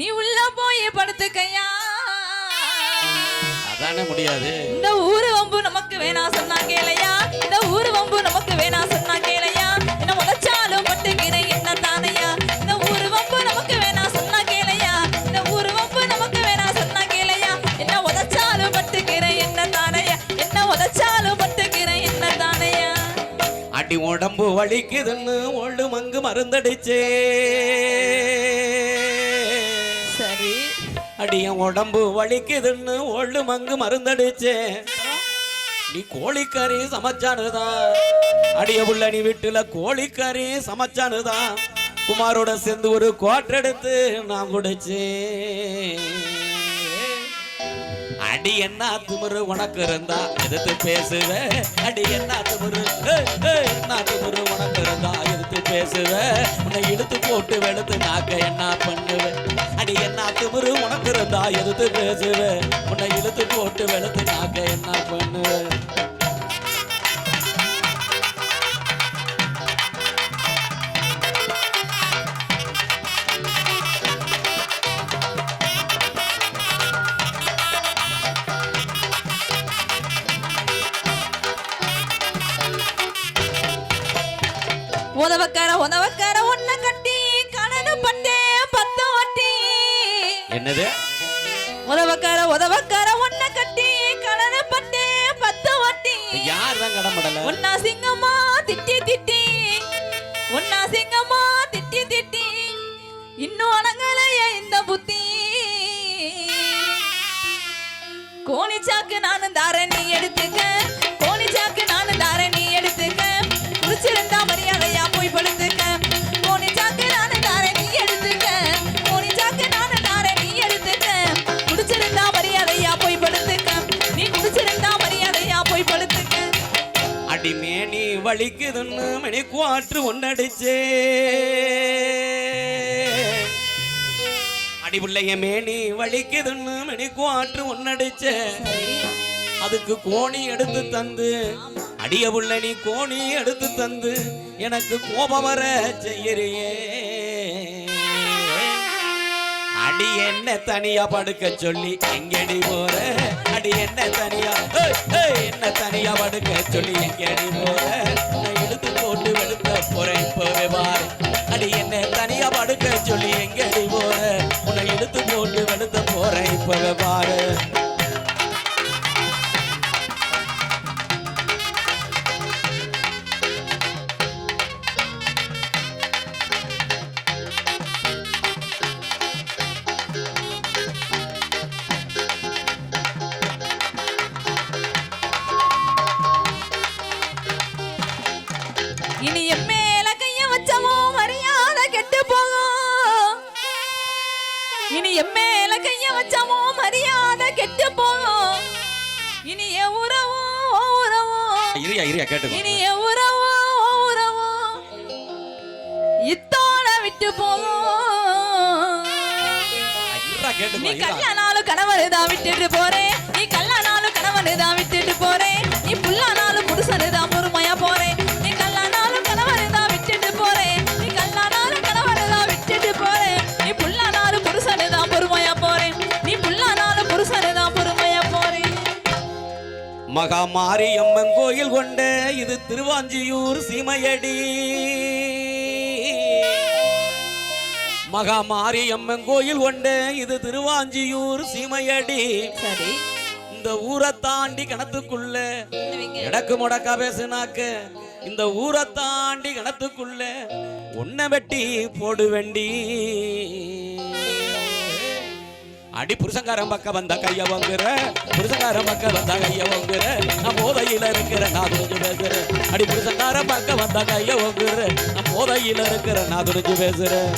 நீ உள்ள போய் படுத்துக்கையா? அதானே முடியாது. இந்த ஊரு வம்பு நமக்கு வேணா சொன்னா கேளையா? இந்த ஊரு வம்பு நமக்கு வேணா சொன்னா கேளையா? என்ன உழைச்சாலும் பட்டுக்கிறேன் என்ன தானையா? இந்த ஊரு வம்பு நமக்கு வேணா சொன்னா கேளையா? இந்த ஊரு வம்பு நமக்கு வேணா சொன்னா கேளையா? என்ன உழைச்சாலும் பட்டுக்கிறேன் என்ன தானையா? என்ன உழைச்சாலும் பட்டுக்கிறேன் என்ன தானையா? அடி உடம்பு வலிக்குதுன்னு ஒள்ளு மங்கு மருந்தடிச்சே. அடியும் உடம்பு வலிக்குதுன்னு ஒள்ளு மங்கு மருந்தடிச்சே. நீ கோழிக்கறி சமைச்சானுதான் அடிய புள்ள நீ வீட்டுல கோழிக்கறி சமைச்சானுதான் குமாரோட சேர்ந்து ஒரு கோட்டெடுத்து எடுத்து நான் குடிச்சேன். அடி என்ன துமுரு உனக்கு இருந்தா? எதிர்த்து பேசுவ. அடி என்ன துமுரு? என்ன துமுரு உனக்கு இருந்தா? எதிர்த்து பேசுவ. உன்னை இழுத்து போட்டு வெளுத்து நாக்க என்ன பண்ணுவ? அடி என்ன துமுரு உனக்கு இருந்தா? எதிர்த்து பேசுவ. உன்னை இழுத்து போட்டு வெளுத்து நாக்க என்ன பண்ணுவ? என்னது? உதவக்கார உதவக்கார ஒன்ன கட்டி கணனு பட்டே பத்து வட்டி. யார் தான் கடம்படல ஒன்னா சிங்கம்மா திட்டி திட்டி. ஒன்னா சிங்கம்மா திட்டி திட்டி. இன்னும் அணங்கலைய இந்த புத்தி. கோணி சாக்கு நானும் தாரேன் நீ எடுத்துக்க. வலிக்குதுன்னு மணி குவாற்று ஒன்னடிச்சே. அடி பிள்ளைய மேனி வலிக்குதுன்னு மணி குவாற்று ஒன்னடிச்சே. அதுக்கு கோணி எடுத்து தந்து அடிய புள்ள நீ கோணி எடுத்து தந்து எனக்கு கோபம் வர செய்யறியே. அடி என்ன தனியா படுக்க சொல்லி எங்கடி போற? அடி என்ன தனியா என்ன தனியா படுக்க சொல்லி எங்கடி போற? போறேன் அடி என்ன தனியா படுக்க சொல்லி எங்கடி போற? உன்னை இழுத்து போட்டு வெளுத்த போற இப்பவே பாரு. வச்சவோ மரியாதை கெட்டு போகும் இனி என் உறவோ உறவோ. இரியா இரியா கேட்டுக்கோ. இனி என் உறவோ உறவோ. இத்தோட விட்டு கேட்டுக்கோ நீ. கல்யாணாலும் கணவனு தான் விட்டுட்டு போறேன். நீ கல்யாணாலும் கணவனு தான் விட்டுட்டு போறேன். நீ புல்லானாலும் புருஷனு தான் மகா மாரியம்மன் கோயில் கொண்ட இது திருவாஞ்சியூர் சீமையடி. மகா மாரியம்மன் கோயில் கொண்ட இது திருவாஞ்சியூர் சீமையடி. சரி. இந்த ஊரை தாண்டி கணத்துக்குள்ள எடக்கு முடக்கா பேசுனாக்க இந்த ஊரை தாண்டி கணத்துக்குள்ள உன்னை வெட்டி போடு வெண்டி அடி புருஷங்கார பக்க வந்த கைய வாங்குற புருஷங்கார பக்க வந்த கைய வாங்குற நான் போதையில இருக்கிற நான் துணிஞ்சு பேசுறேன் அடி புருஷங்கார பக்க வந்த கைய வாங்குற நான் போதையில இருக்கிற நான் துணிஞ்சு பேசுறேன்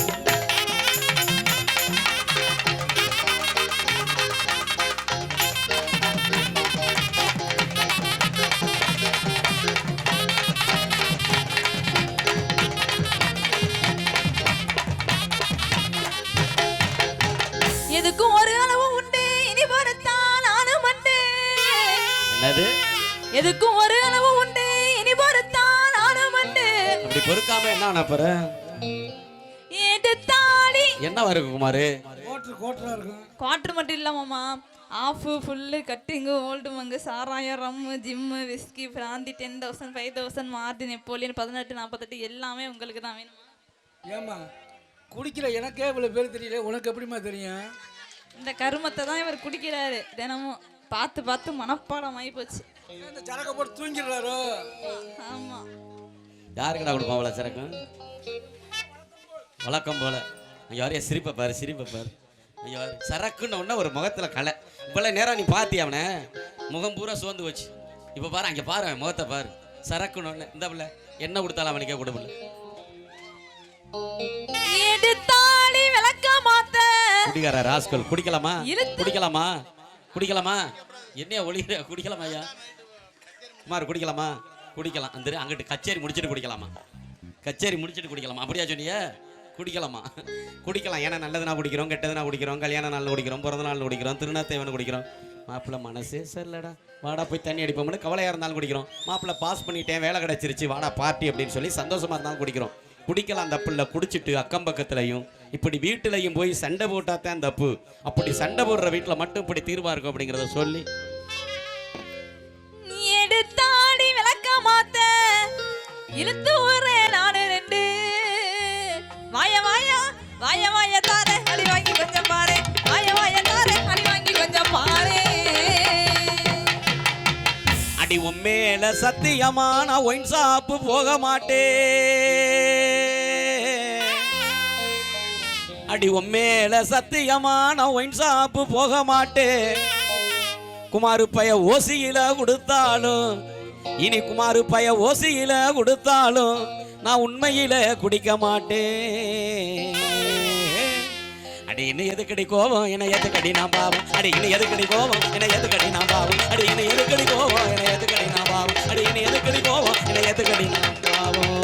பொறுக்காம என்ன அனுப்புற எடுத்தாடி என்ன இருக்கு குமாரு? கோட்ரு கோட்டரா இருக்கும். குவார்டர் மட்டும் இல்லாமம்மா half full cutting Old Monk சாராயம் rum gym whisky brandy ten thousand five thousand Mardi Napoleon பதினெட்டு நாற்பத்தெட்டு எல்லாமே உங்களுக்கு தான் வேணுமா. ஏம்மா குடிக்கிற எனக்கே இவ்வளோ பேர் தெரியல உனக்கு எப்படிம்மா தெரியும்? இந்த கருமத்தை தான் இவர் குடிக்கிறாரு. தினமும் பார்த்து பார்த்து மனப்பாடம் ஆகி போச்சு இந்த சரக்கை போட்டு தூங்கிடுறாரோ? ஆமா. யாருக்குடா கொடுப்பான் அவ்வளோ சரக்கு வழக்கம் போல. யாரையா சிரிப்பை பாரு சிரிப்பை பாரு. ஐயோ சரக்குன்னு ஒன்று ஒரு முகத்துல கலை இவ்வளோ நேரம் நீ பார்த்தி அவனை? முகம் பூரா சோர்ந்து வச்சு இப்போ பாரு அங்கே பாரு அவன் முகத்தை பாரு. சரக்குன்னு ஒன்று இந்த பிள்ளை என்ன கொடுத்தாலும் அவனுக்கே கொடுப்பில்ல குடிக்கார ராஸ்கல் குடிக்கலாமா. குடிக்கலாமா? குடிக்கலாமா? என்னைய ஒளிகிற குடிக்கலாமா ஐயா? குமார் குடிக்கலாமா? குடிக்கலாம். அந்த அங்கிட்டு கச்சேரி முடிச்சிட்டு குடிக்கலாமா? கச்சேரி முடிச்சிட்டு குடிக்கலாமா? அப்படியா சொன்னீங்க குடிக்கலாமா? குடிக்கலாம். ஏன்னா நல்லதுனா குடிக்கிறோம் கெட்டதுனா குடிக்கிறோம் கல்யாண நாளில் குடிக்கிறோம் பிறந்த நாளில் குடிக்கிறோம் திருநாத்தேவன் குடிக்கிறோம். மாப்பிள்ளை மனசே சரிலடா வாடா போய் தண்ணி அடிப்போம்னு கவலையாக இருந்தாலும் குடிக்கிறோம். மாப்பிள்ளை பாஸ் பண்ணிட்டேன் வேலை கிடச்சிருச்சு வாடா பார்ட்டி அப்படின்னு சொல்லி சந்தோஷமாக இருந்தாலும் குடிக்கிறோம். குடிக்கலாம் அந்த பிள்ளை குடிச்சிட்டு அக்கம் பக்கத்துலையும் இப்படி வீட்டுலையும் போய் சண்டை போட்டா தான் தப்பு. அப்படி சண்டை போடுற வீட்டில் மட்டும் இப்படி தீர்வாக இருக்கும் அப்படிங்கிறத சொல்லி இழுத்து ஊரே நானு ரெண்டு. வாய வாயா வாய வாய தாரே அடி வாங்கி கொஞ்சம் பாரு. வாய வாய தாரே அடி வாங்கி கொஞ்சம் பாரு. அடி உண்மையில சத்தியமா நான் ஒயின் ஷாப்பு போக மாட்டேன் அடி உண்மையில சத்தியமா நான் ஒயின் ஷாப்பு போக மாட்டேன் குமாரு பைய ஓசியில கொடுத்தாலும் இனி குமாரு பய ஓசியில கொடுத்தாலும் நான் உண்மையில குடிக்க மாட்டேன். அடி இன்னும் எதுக்கடி கோபம்? என்ன எதுக்கடி நான் பாவம்? அடி இன்னும் எதுக்கடி கோபம்? என்ன எதுக்கடி நான் பாவம்? அடி இன்னும் எதுக்கடி கோபம்? என்ன எதுக்கடி நான் பாவம்? அடி இன்னும் எதுக்கடி கோபம்? என்ன எதுக்கடி நான் பாவம்?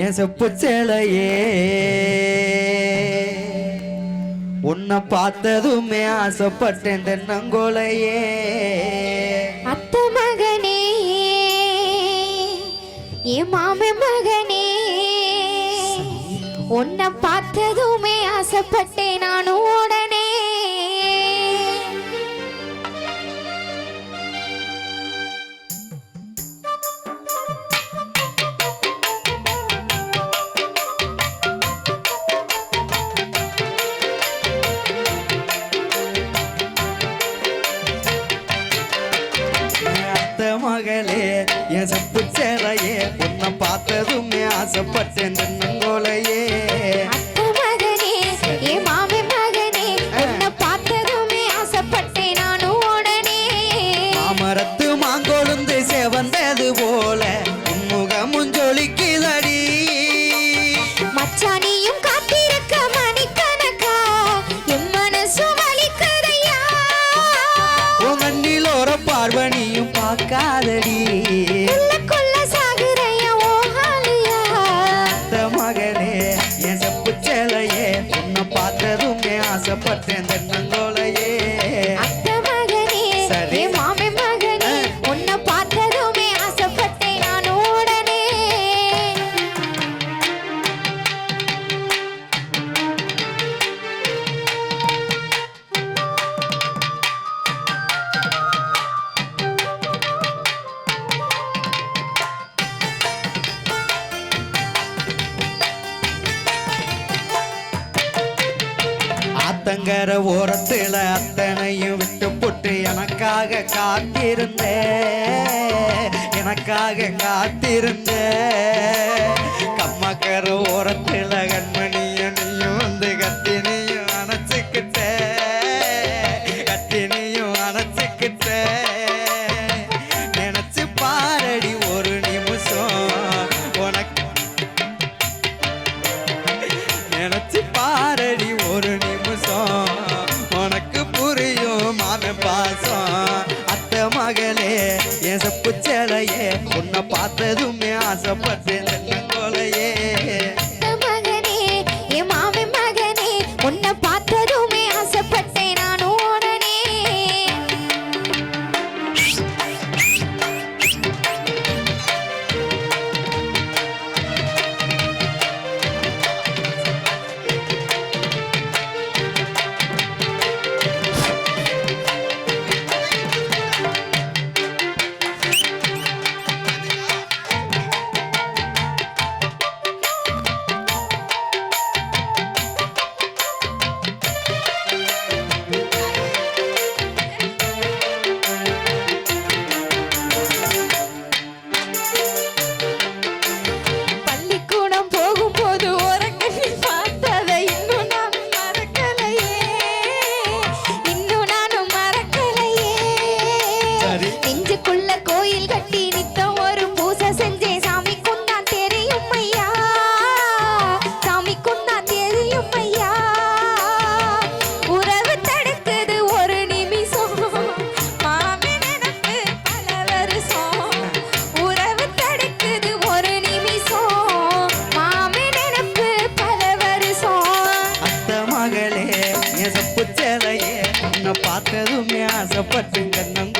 என் செப்பு சேலையே. உன்னை பார்த்ததுமே ஆசைப்பட்டேன் தென்னங்கோலையே. அத்த மகனே என் மாம மகனே. உன்னை பார்த்ததுமே ஆசைப்பட்டேன். நானும் காதடி. எனக்காக காத்திருந்த எனக்காக காத்திருந்த கம்மக்கர ஓரத்தில் கண்மணி அணியும் வந்து கத்த. செப்பு உன்னை பார்த்ததுமே ஆசைப்பட்டு நெசப்பு சேலையே உன்னை பார்த்ததுமே ஆசைப்பட்டு கண்ணம்